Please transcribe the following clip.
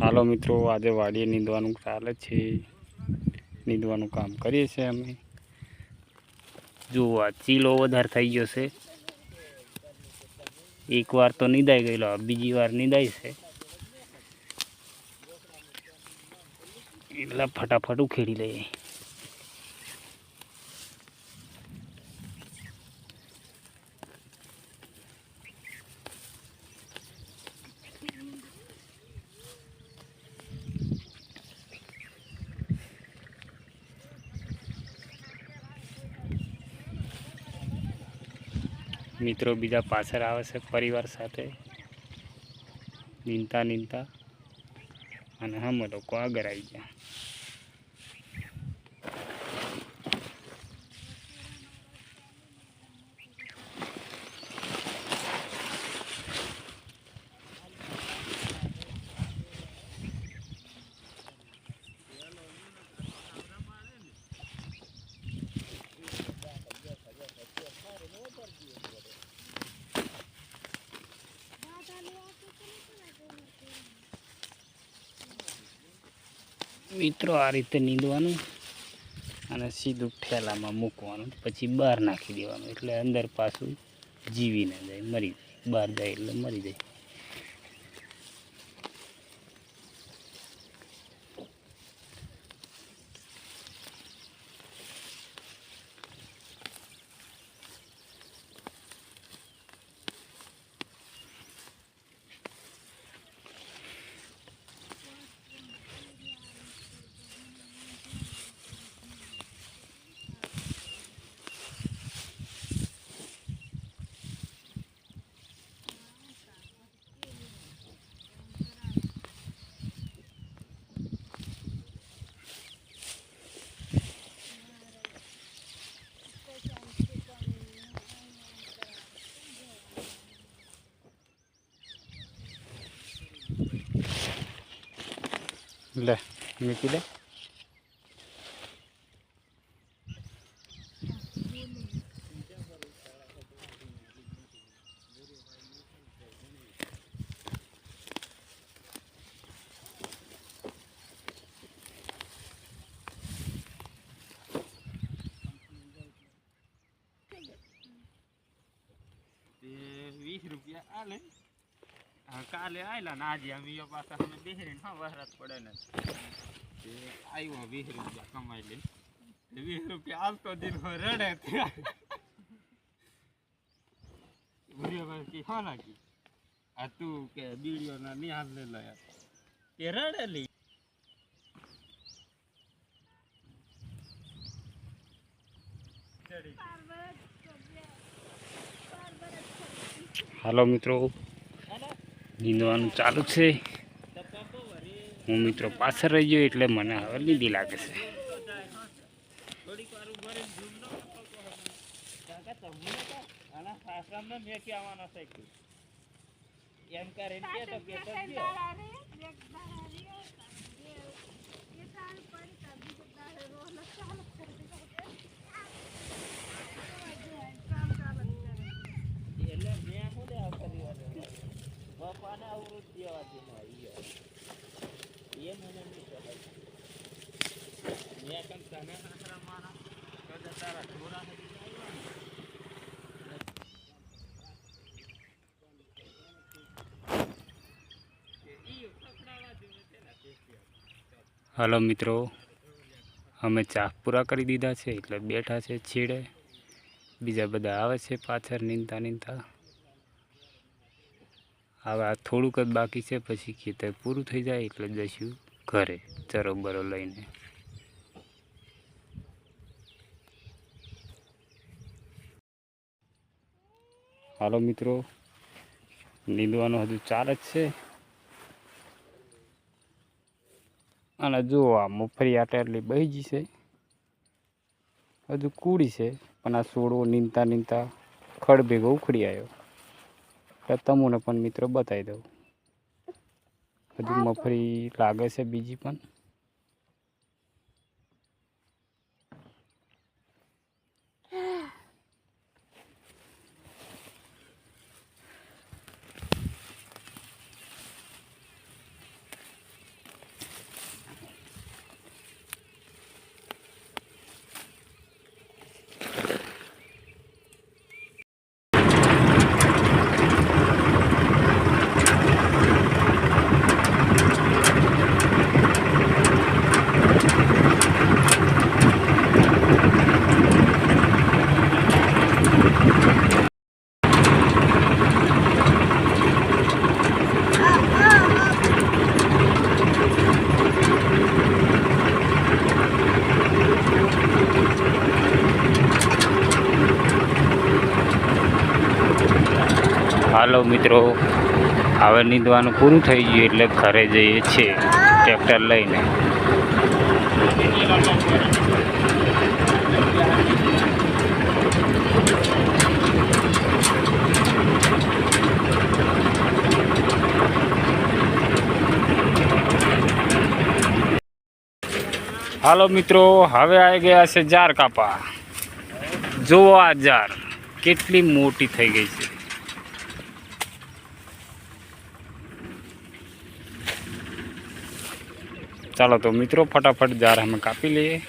હાલો મિત્રો, આજે વાડીએ નીંદવાનું ચાલે છે. નીંદવાનું કામ કરીએ છીએ અમે. જુઓ ચીલો વધારે થઈ ગયો છે. એક વાર તો નીંદાઈ ગયેલો બીજી વાર નીંદાય છે. એટલે ફટાફટ ઉખેડી લઈએ. મિત્રો બીજા પાછળ આવે છે પરિવાર સાથે. નીંદતા નીંદતા. અને અમે લોકો આગળ આવી ગયા. મિત્રો, આ રીતે નીંદવાનું અને સીધું ઠેલામાં મૂકવાનું. પછી બહાર નાખી દેવાનું. એટલે અંદર પાછું જીવી ના જાય, મરી જાય. બહાર જાય એટલે મરી જાય. લે મૂકી દે વીસ રૂપિયા આ હા કાલે આયલા ને આજે અમે યો પાછા અમે બેહરીને હા વહરાત પડે ને એ આવ્યો વીસ રૂપિયા કમાઈ લે. વીસ રૂપિયા આવતો દિન રડે કે હા લાગી. આ તું કે બીડીઓ ના નિહાલ ને લયા યાર રડેલી રડે હાલો મિત્રો. નીંદવાનું ચાલુ છે. હું મિત્રો પાછળ રહી ગયો એટલે મને હવે નીંદી લાગે છે. થોડીક વાર ઊભા રહીને zoom ન કરતો તો હવે. કાકા તમને તો આના સાસરામાં મેં કહેવાનો છે કે એમ કરીને કે તો કે તો કે. એટલે મેં શું દેવા કર્યું હવે? બાપાને અવરોધ દેવા દેવા ઈયો. એ મને નહીં કહેવાય. મેં કેમ તને હાલો મિત્રો, અમે ચા પૂરા કરી દીધા છે, એટલે બેઠા છે છેડે. બીજા બધા આવે છે પાછળ, નીંદતા નીંદતા. હવે આ થોડુંક જ બાકી છે, પછી ખેતર પૂરું થઈ જાય, એટલે જઈશું ઘરે ચરો બરો લઈને. હાલો મિત્રો નીંદવાનું હજુ ચાલે જ છે. અને જો આ મફરી આટલી એટલી બહી છે. હજુ કૂડી છે પણ આ સોડવો નીંદતા નીંદતા ખડ ભેગો ઉખડી આવ્યો. એટલે તમને પણ મિત્રો બતાવી દઉં. હજુ મફરી લાગે છે બીજી પણ. હાલો મિત્રો, હવે નીંદવાનું પૂરું થઈ ગયું એટલે ઘરે જઈએ છીએ, ટ્રેક્ટર લઈને. હાલો મિત્રો, હવે આવી ગયા છે જાર કાપા જુઓ આ જાર કેટલી મોટી થઈ ગઈ છે. ચાલો તો મિત્રો ફટાફટ જાર અમે કાપી લઈએ.